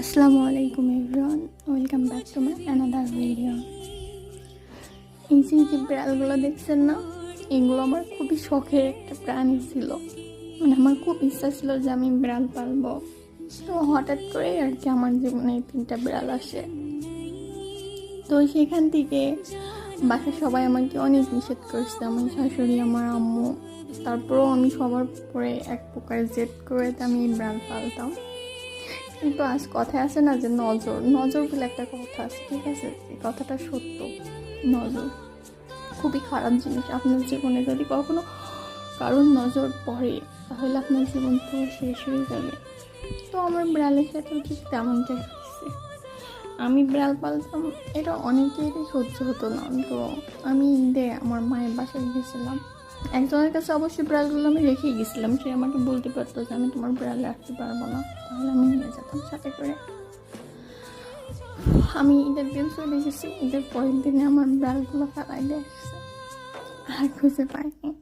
আসসালামু আলাইকুম everyone welcome back to my another video এই যে যে বিড়ালগুলো দেখছেন না, এগুলো আমার খুবই শখের একটা প্রাণী ছিল। মানে আমার খুব ইচ্ছা ছিল যে আমি বিড়াল পালবো। তো হঠাৎ করে আর কি আমার জীবনে এই তিনটা বিড়াল আসে। তো সেখান থেকে বাসার সবাই আমাকে অনেক নিষেধ করেছে। আমার শাশুড়ি, আমার আম্মু, তারপরেও আমি সবার পরে এক প্রকার জেদ করে আমি বিড়াল পালতাম। কিন্তু আজ কথায় আছে না যে নজর নজর বলে একটা কথা আছে, ঠিক আছে? এই কথাটা সত্য, নজর। খুবই খারাপ জিনিস। আপনার জীবনে যদি কখনো কারোর নজর পড়ে, তাহলে আপনার জীবন পুরো শেষ হয়ে যাবে। তো আমার বিড়ালের সাথে ঠিক তেমনটাই হয়েছে আমি বিড়াল পালতাম, এটা অনেকেরই সহ্য হতো না। তো আমি ঈদে আমার মায়ের বাসায় গেছিলাম একজনের কাছে অবশ্যই ব্রালগুলো আমি রেখেই গেছিলাম। সে আমাকে বলতে পারতো যে আমি তোমার ব্রাল রাখতে পারব না। তাহলে আমি নিয়ে যেতাম সাথে করে। আমি ঈদের দিন চলে গেছি ঈদের পরের দিনে আমার ব্রালগুলো ফেলাই দিয়ে আর খুঁজে পাইনি।